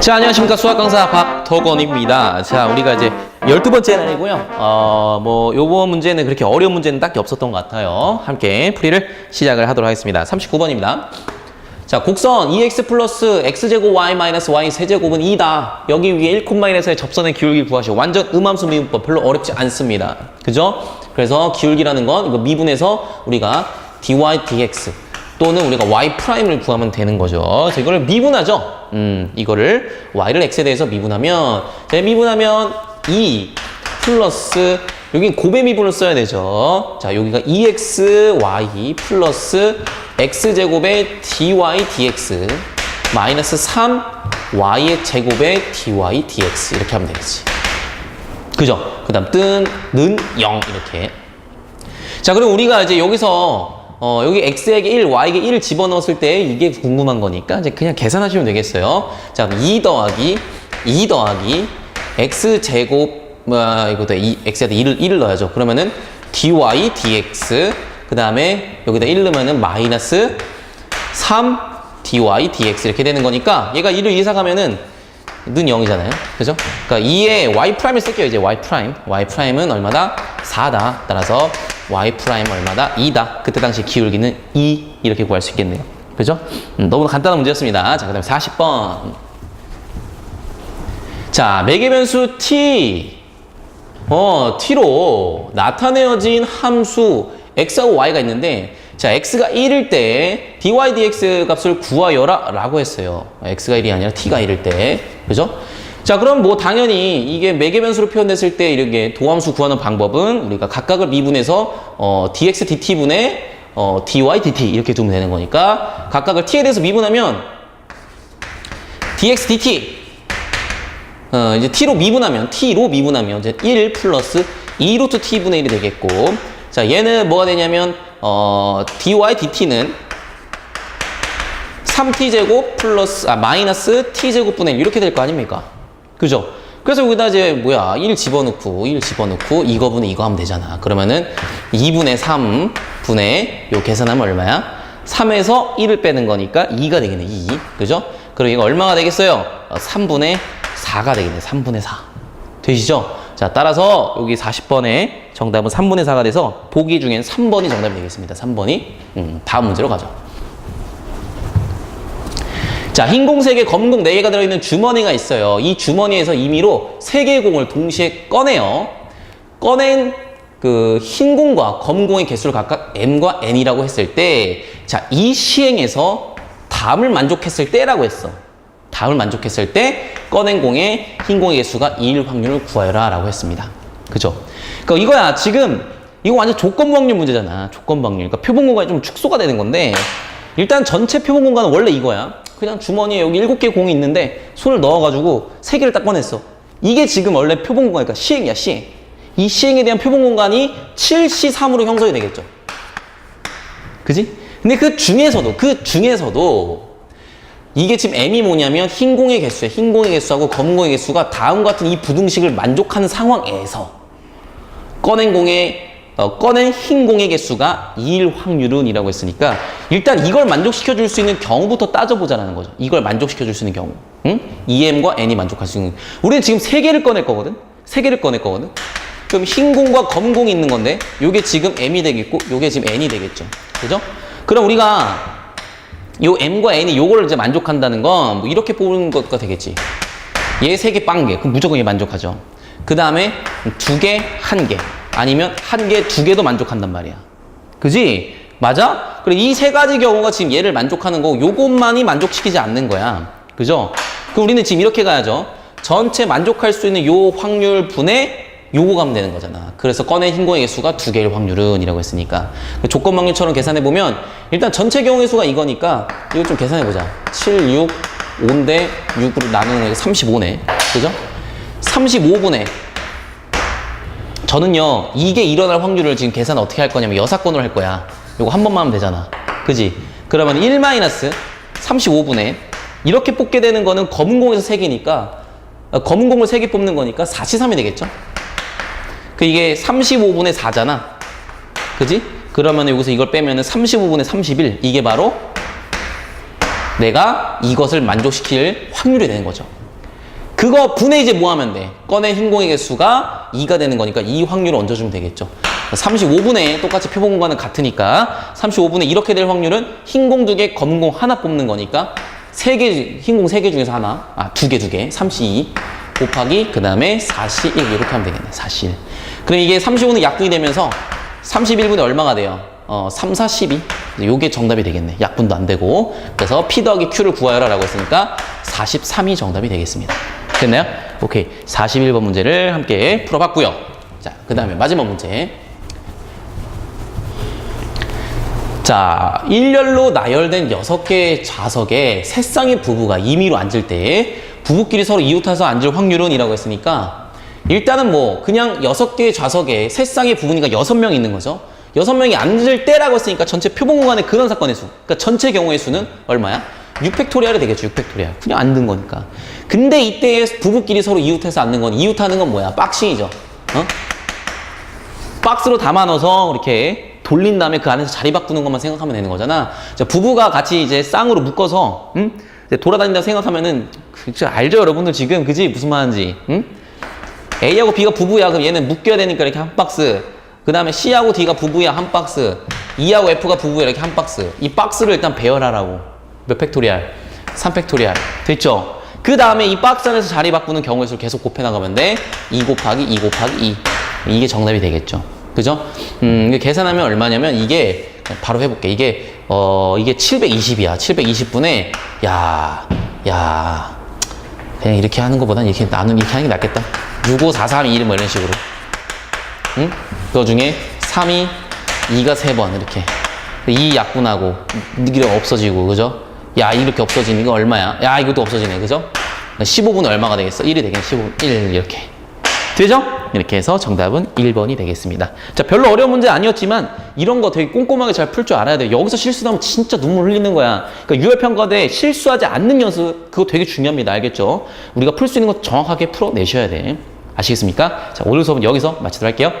자, 안녕하십니까. 수학 강사 박덕원입니다. 자, 우리가 이제 12번째 날이고요. 어, 뭐, 요번 문제는 그렇게 어려운 문제는 딱히 없었던 것 같아요. 함께 풀이를 시작을 하도록 하겠습니다. 39번입니다. 자, 곡선 2x 플러스 x제곱 y 마이너스 y 세제곱은 2다. 여기 위에 1,1에서의 접선의 기울기 구하시오. 완전 음함수 미분법 별로 어렵지 않습니다. 그죠? 그래서 기울기라는 건 이거 미분해서 우리가 dy dx 또는 우리가 y 프라임을 구하면 되는 거죠. 그래서 이거를 미분하죠. 음, 이거를 y를 x에 대해서 미분하면 자, 미분하면 2 플러스 여기 고배 미분을 써야 되죠. 자, 여기가 2xy 플러스 x제곱의 dy dx 마이너스 3y의 제곱의 dy dx 이렇게 하면 되겠지. 그죠? 그 다음 뜬, 는 0 이렇게. 자, 그럼 우리가 이제 여기서 어, 여기 x에게 1, y에게 1을 집어넣었을 때 이게 궁금한 거니까 이제 그냥 계산하시면 되겠어요. 자, 그럼 2 더하기 2 더하기 x제곱 뭐야 이거다 2 x에다 1을 1을 넣어야죠. 그러면은 dy dx 그 다음에 여기다 1 넣으면은 마이너스 3 dy dx 이렇게 되는 거니까 얘가 1을 이사가면은 는 0이잖아요. 그죠? 그러니까 2에 y 프라임을 쓸게요. 이제 y 프라임. y 프라임은 얼마다? 4다. 따라서 y 프라임 얼마다? 2다. 그때 당시 기울기는 2 이렇게 구할 수 있겠네요. 그죠? 음, 너무나 간단한 문제였습니다. 자, 그다음에 40번. 자, 매개변수 t 어, t로 나타내어진 함수 x하고 y가 있는데 자, x가 1일 때 dy dx 값을 구하여라 라고 했어요. x가 1이 아니라 t가 1일 때. 그죠? 자, 그럼 뭐 당연히 이게 매개 변수로 표현됐을 때 이렇게 도함수 구하는 방법은 우리가 각각을 미분해서 어, dx dt분의 어, dy dt 이렇게 두면 되는 거니까 각각을 t에 대해서 미분하면 dx dt 어, 이제 t로 미분하면 t로 미분하면 이제 1 플러스 2루트 t분의 1이 되겠고 자 얘는 뭐가 되냐면 어, dy dt는 3t제곱 플러스 아 마이너스 t제곱분의 1 이렇게 될 거 아닙니까? 그죠? 그래서 여기다 이제 뭐야 1 집어넣고 1 집어넣고 이거 분의 이거 하면 되잖아 그러면은 2분의 3분의 요 계산하면 얼마야? 3에서 1을 빼는 거니까 2가 되겠네 2 그죠? 그럼 이거 얼마가 되겠어요? 어, 3분의 4가 되겠네 3분의 4 되시죠? 자 따라서 여기 40번에 정답은 3분의 4가 돼서 보기 중엔 3번이 정답이 되겠습니다 3번이 음, 다음 문제로 가죠 자, 흰공 3개, 검은 공 4개가 들어있는 주머니가 있어요. 이 주머니에서 임의로 3개의 공을 동시에 꺼내요. 꺼낸 그 흰 공과 검은 공의 개수를 각각 m과 n이라고 했을 때, 자, 이 시행에서 다음을 만족했을 때라고 했어. 다음을 만족했을 때 꺼낸 공의 흰 공의 개수가 2일 확률을 구하여라 라고 했습니다. 그죠? 그러니까 이거야. 지금 이거 완전 조건 확률 문제잖아. 조건 확률. 그러니까 표본 공간이 좀 축소가 되는 건데 일단 전체 표본 공간은 원래 이거야. 그냥 주머니에 여기 일곱 개 공이 있는데 손을 넣어가지고 세 개를 딱 꺼냈어. 이게 지금 원래 표본 공간이니까 시행이야, 시행. 이 시행에 대한 표본 공간이 7C3으로 형성이 되겠죠. 그지? 근데 그 중에서도, 그 중에서도 이게 지금 M이 뭐냐면 흰 공의 개수야. 흰 공의 개수하고 검은 공의 개수가 다음 같은 이 부등식을 만족하는 상황에서 꺼낸 공의 어, 꺼낸 흰 공의 개수가 2일 확률은 이라고 했으니까 일단 이걸 만족시켜 줄 수 있는 경우부터 따져보자라는 거죠. 이걸 만족시켜 줄 수 있는 경우. 응? EM과 N이 만족할 수 있는. 우리는 지금 세 개를 꺼낼 거거든? 세 개를 꺼낼 거거든? 그럼 흰 공과 검은 공이 있는 건데 요게 지금 M이 되겠고 요게 지금 N이 되겠죠. 그죠? 그럼 우리가 요 M과 N이 요거를 이제 만족한다는 건 뭐 이렇게 뽑는 것가 되겠지. 얘 세 개 빵 개. 그럼 무조건 얘 만족하죠. 그 다음에 두 개, 한 개. 아니면 한 개, 두 개도 만족한단 말이야. 그지? 맞아? 그래, 이 세 가지 경우가 지금 얘를 만족하는 거고, 요것만이 만족시키지 않는 거야. 그죠? 그럼 우리는 지금 이렇게 가야죠. 전체 만족할 수 있는 요 확률 분의 요거 가면 되는 거잖아. 그래서 꺼낸 흰 공의 개수가 두 개일 확률은 이라고 했으니까. 조건 확률처럼 계산해 보면, 일단 전체 경우의 수가 이거니까, 이거 좀 계산해 보자. 7, 6, 5인데 6으로 나누는 게 35네. 그죠? 35분의 저는요 이게 일어날 확률을 지금 계산 어떻게 할 거냐면 여사건으로 할 거야 요거 한 번만 하면 되잖아 그지 그러면 1 마이너스 35분의 이렇게 뽑게 되는 거는 검은 공에서 3개니까 어, 검은 공을 3개 뽑는 거니까 4C3이 되겠죠 그 이게 35분의 4잖아. 그지? 그러면 여기서 이걸 빼면은 35분의 31 이게 바로 내가 이것을 만족시킬 확률이 되는 거죠. 그거 분해 이제 뭐 하면 돼? 꺼낸 흰 공의 개수가 2가 되는 거니까 이 확률을 얹어주면 되겠죠. 35분의 똑같이 표본 공간은 같으니까 35분의 이렇게 될 확률은 흰 공 두 개, 검공 하나 뽑는 거니까 세 개, 흰공 세개 중에서 하나, 아, 두 개, 두 개, 32 곱하기 그 다음에 41 이렇게 하면 되겠네, 41. 그럼 이게 35는 약분이 되면서 31분의 얼마가 돼요? 어, 3, 4, 12. 요게 정답이 되겠네. 약분도 안 되고. 그래서 P 더하기 Q를 구하여라 라고 했으니까 43이 정답이 되겠습니다. 됐나요? 오케이. 41번 문제를 함께 풀어봤고요. 자, 그 다음에 마지막 문제. 자, 일렬로 나열된 6개의 좌석에 세 쌍의 부부가 임의로 앉을 때 부부끼리 서로 이웃해서 앉을 확률은 이라고 했으니까 일단은 뭐 그냥 6개의 좌석에 세 쌍의 부부니까 6명 있는 거죠. 6명이 앉을 때라고 했으니까 전체 표본 공간의 근원 사건의 수. 그러니까 전체 경우의 수는 얼마야? 6팩토리알이 되겠죠. 6팩토리알. 그냥 앉는 거니까. 근데 이때 부부끼리 서로 이웃해서 앉는 건 이웃하는 건 뭐야? 박싱이죠. 어? 박스로 담아 넣어서 이렇게 돌린 다음에 그 안에서 자리 바꾸는 것만 생각하면 되는 거잖아. 자, 부부가 같이 이제 쌍으로 묶어서 응? 이제 돌아다닌다 생각하면은 그, 저 알죠, 여러분들 지금 그지 무슨 말인지. 응? A하고 B가 부부야. 그럼 얘는 묶여야 되니까 이렇게 한 박스. 그 다음에 C하고 D가 부부야 한 박스. E하고 F가 부부야 이렇게 한 박스. 이 박스를 일단 배열하라고. 몇 팩토리알? 3 팩토리알. 됐죠? 그 다음에 이 박스 안에서 자리 바꾸는 경우의 수를 계속 곱해 나가면 돼. 2 곱하기 2 곱하기 2. 이게 정답이 되겠죠. 그죠? 음, 계산하면 얼마냐면 이게 바로 해볼게. 이게 어 이게 720이야. 720분에 야, 야. 그냥 이렇게 하는 것보단 이렇게 나누 이렇게 하는 게 낫겠다. 6, 5, 4, 3, 2, 1, 뭐 이런 식으로. 응? 그 중에 3이 2가 3번 이렇게. 2 약분하고 이게 없어지고 그죠? 야 이렇게 없어지는 거 얼마야? 야 이것도 없어지네 그죠? 15분은 얼마가 되겠어? 1이 되겠네 15분 1 이렇게 되죠? 이렇게 해서 정답은 1번이 되겠습니다 자 별로 어려운 문제 아니었지만 이런 거 되게 꼼꼼하게 잘 풀 줄 알아야 돼요 여기서 실수하면 진짜 눈물 흘리는 거야. 그러니까 유혈평가대 실수하지 않는 연습 그거 되게 중요합니다. 알겠죠? 우리가 풀 수 있는 거 정확하게 풀어내셔야 돼. 아시겠습니까? 자 오늘 수업은 여기서 마치도록 할게요